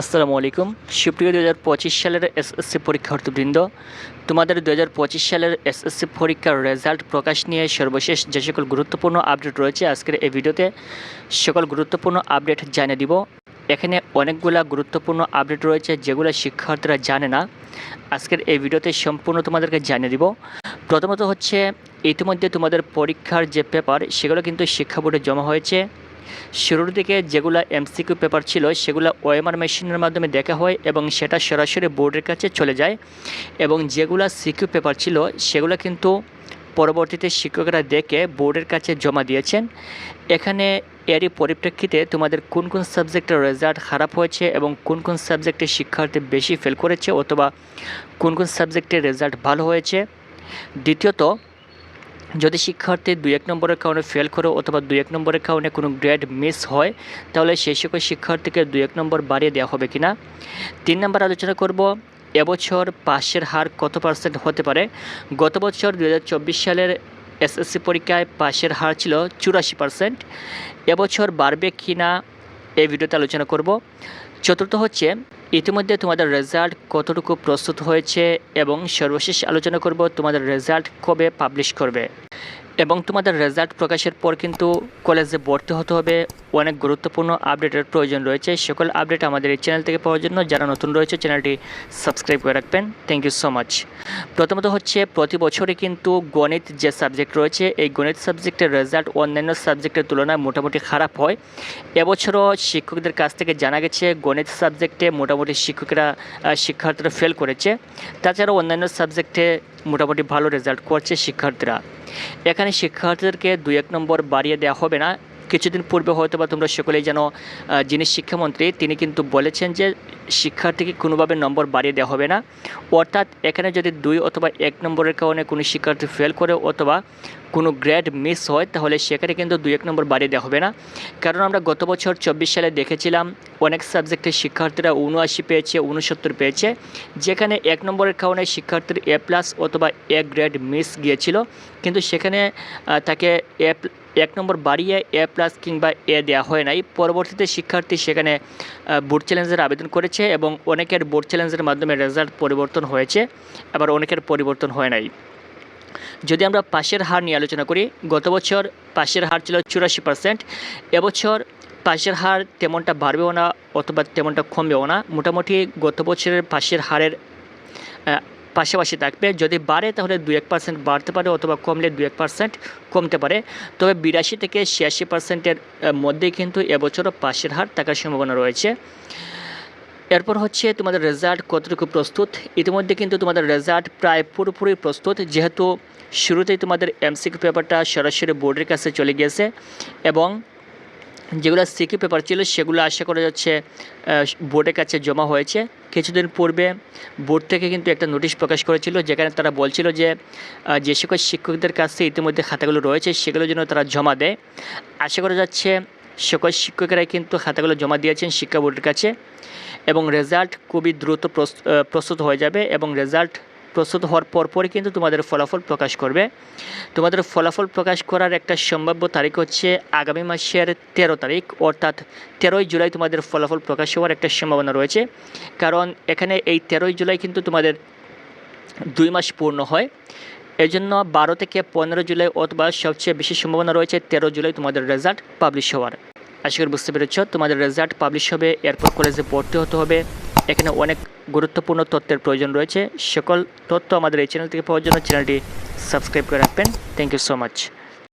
আসসালামু আলাইকুম। সুপ্রিয় দু হাজার পঁচিশ সালের এসএসসি পরীক্ষার্থীবৃন্দ তোমাদের দু হাজার পঁচিশ সালের এসএসসি পরীক্ষার রেজাল্ট প্রকাশ নিয়ে সর্বশেষ যে সকল গুরুত্বপূর্ণ আপডেট রয়েছে আজকের এই ভিডিওতে, সকল গুরুত্বপূর্ণ আপডেট জানিয়ে দিব। এখানে অনেকগুলা গুরুত্বপূর্ণ আপডেট রয়েছে যেগুলো শিক্ষার্থীরা জানে না। আজকের এই ভিডিওতে সম্পূর্ণ তোমাদেরকে জানিয়ে দিব। প্রথমত হচ্ছে, ইতিমধ্যে তোমাদের পরীক্ষার যে পেপার, সেগুলো কিন্তু শিক্ষা বোর্ডে জমা হয়েছে। শুরুর দিকে যেগুলো এমসিকিউ পেপার ছিল, সেগুলো ওএমআর মেশিনের মাধ্যমে দেখা হয় এবং সেটা সরাসরি বোর্ডের কাছে চলে যায়। এবং যেগুলো সিকিউ পেপার ছিল, সেগুলো কিন্তু পরবর্তীতে শিক্ষকরা দেখে বোর্ডের কাছে জমা দিয়েছেন। এখানে এরই পরিপ্রেক্ষিতে তোমাদের কোন কোন সাবজেক্টের রেজাল্ট খারাপ হয়েছে এবং কোন কোন সাবজেক্টে শিক্ষার্থী বেশি ফেল করেছে অথবা কোন কোন সাবজেক্টের রেজাল্ট ভালো হয়েছে। দ্বিতীয়ত যদি শিক্ষার্থী দুই এক নম্বরের কারণে ফেল করে অথবা দুই এক নম্বরের কারণে কোনো গ্রেড মিস হয়, তাহলে সেই সকল শিক্ষার্থীকে দুই এক নম্বর বাড়িয়ে দেওয়া হবে কিনা? তিন নম্বর আলোচনা করব, এবছর পাশের হার কত পার্সেন্ট হতে পারে? গত বছর দু হাজার চব্বিশ সালের এসএসসি পরীক্ষায় পাশের হার ছিল চুরাশি পার্সেন্ট এবছর বাড়বে কি না এই ভিডিওতে আলোচনা করব। চতুর্থ হচ্ছে, ইতিমধ্যে তোমাদের রেজাল্ট কতটুকু প্রস্তুত হয়েছে এবং সর্বশেষ আলোচনা করব তোমাদের রেজাল্ট কবে পাবলিশ করবে। এবং তোমাদের রেজাল্ট প্রকাশের পর কিন্তু কলেজে ভর্তি হতে হবে। অনেক গুরুত্বপূর্ণ আপডেটের প্রয়োজন রয়েছে। সকল আপডেট আমাদের এই চ্যানেল থেকে পাওয়ার জন্য যারা নতুন রয়েছে চ্যানেলটি সাবস্ক্রাইব করে রাখবেন। থ্যাংক ইউ সো মাচ প্রথমত হচ্ছে, প্রতি বছরই কিন্তু গণিত যে সাবজেক্ট রয়েছে, এই গণিত সাবজেক্টের রেজাল্ট অন্যান্য সাবজেক্টের তুলনায় মোটামুটি খারাপ হয়। এবছরও শিক্ষকদের কাছ থেকে জানা গেছে, গণিত সাবজেক্টে মোটামুটি শিক্ষকেরা শিক্ষার্থীরা ফেল করেছে। তাছাড়াও অন্যান্য সাবজেক্টে মোটামুটি ভালো রেজাল্ট করছে শিক্ষার্থীরা। এখানে শিক্ষার্থীদেরকে দু এক নম্বর বাড়িয়ে দেওয়া হবে না। কিছুদিন পূর্বে হয়তো বা তোমরা সকলেই যেন যিনি শিক্ষামন্ত্রী, তিনি কিন্তু বলেছেন যে শিক্ষার্থীকে কোনোভাবে নম্বর বাড়িয়ে দেওয়া হবে না। অর্থাৎ এখানে যদি দুই অথবা এক নম্বরের কারণে কোনো শিক্ষার্থী ফেল করে অথবা কোনো গ্রেড মিস হয়, তাহলে সেখানে কিন্তু দুই এক নম্বর বাড়িয়ে দেওয়া হবে না। কারণ আমরা গত বছর চব্বিশ সালে দেখেছিলাম, অনেক সাবজেক্টের শিক্ষার্থীরা উনআশি পেয়েছে উনসত্তর পেয়েছে, যেখানে এক নম্বরের কারণে শিক্ষার্থীর এ প্লাস অথবা এ গ্রেড মিস গিয়েছিল। কিন্তু সেখানে তাকে এ এক নম্বর বাড়িয়ে এ প্লাস কিংবা এ দেওয়া হয় নাই। পরবর্তীতে শিক্ষার্থী সেখানে বোর্ড চ্যালেঞ্জের আবেদন করেছে এবং অনেকের বোর্ড চ্যালেঞ্জের মাধ্যমে রেজাল্ট পরিবর্তন হয়েছে, আবার অনেকের পরিবর্তন হয় নাই। যদি আমরা পাশের হার নিয়ে আলোচনা করি, গত বছর পাশের হার ছিল চুরাশি পার্সেন্ট এবছর পাশের হার তেমনটা বাড়বেও না অথবা তেমনটা কমবেও না। মোটামুটি গত বছরের পাশের হারের পাশাপাশি থাকবে। যদি বাড়ে, তাহলে দু এক পার্সেন্ট বাড়তে পারে অথবা কমলে দু এক পার্সেন্ট কমতে পারে। তবে বিরাশি থেকে ছিয়াশি পার্সেন্টের মধ্যেই কিন্তু এবছরও পাশের হার থাকার সম্ভাবনা রয়েছে। এরপর হচ্ছে তোমাদের রেজাল্ট কতটুকু প্রস্তুত? ইতিমধ্যে কিন্তু তোমাদের রেজাল্ট প্রায় পুরোপুরি প্রস্তুত, যেহেতু শুরুতেই তোমাদের এমসিকিউ পেপারটা সরাসরি বোর্ডের কাছে চলে গিয়েছে এবং যেগুলো সিকি পেপার ছিল, সেগুলো আশা করা যাচ্ছে বোর্ডের কাছে জমা হয়েছে। কিছুদিন পূর্বে বোর্ড থেকে কিন্তু একটা নোটিশ প্রকাশ করেছিল, যেখানে তারা বলছিল যে যে সকল শিক্ষকদের কাছে ইতিমধ্যে খাতাগুলো রয়েছে, সেগুলো যেন তারা জমা দেয়। আশা করা যাচ্ছে সকল শিক্ষকেরাই কিন্তু খাতাগুলো জমা দিয়েছেন শিক্ষা বোর্ডের কাছে এবং রেজাল্ট খুবই দ্রুত প্রস- প্রস্তুত হয়ে যাবে এবং রেজাল্ট প্রস্তুত হওয়ার পরপরই কিন্তু তোমাদের ফলাফল প্রকাশ করবে। তোমাদের ফলাফল প্রকাশ করার একটা সম্ভাব্য তারিখ হচ্ছে আগামী মাসের তেরো তারিখ, অর্থাৎ তেরোই জুলাই তোমাদের ফলাফল প্রকাশ হওয়ার একটা সম্ভাবনা রয়েছে। কারণ এখানে এই তেরোই জুলাই কিন্তু তোমাদের দুই মাস পূর্ণ হয়। এই জন্য বারো থেকে পনেরো জুলাই অথবা সবচেয়ে বেশি সম্ভাবনা রয়েছে তেরো জুলাই তোমাদের রেজাল্ট পাবলিশ হওয়ার। আশা করি বুঝতে পেরেছ, তোমাদের রেজাল্ট পাবলিশ হবে, এরপর কলেজে ভর্তি হতে হবে। এখানে অনেক গুরুত্বপূর্ণ তথ্যের প্রয়োজন রয়েছে। সকল তথ্য আমাদের এই চ্যানেল থেকে পাওয়ার জন্য চ্যানেলটি সাবস্ক্রাইব করে রাখবেন। Thank you so much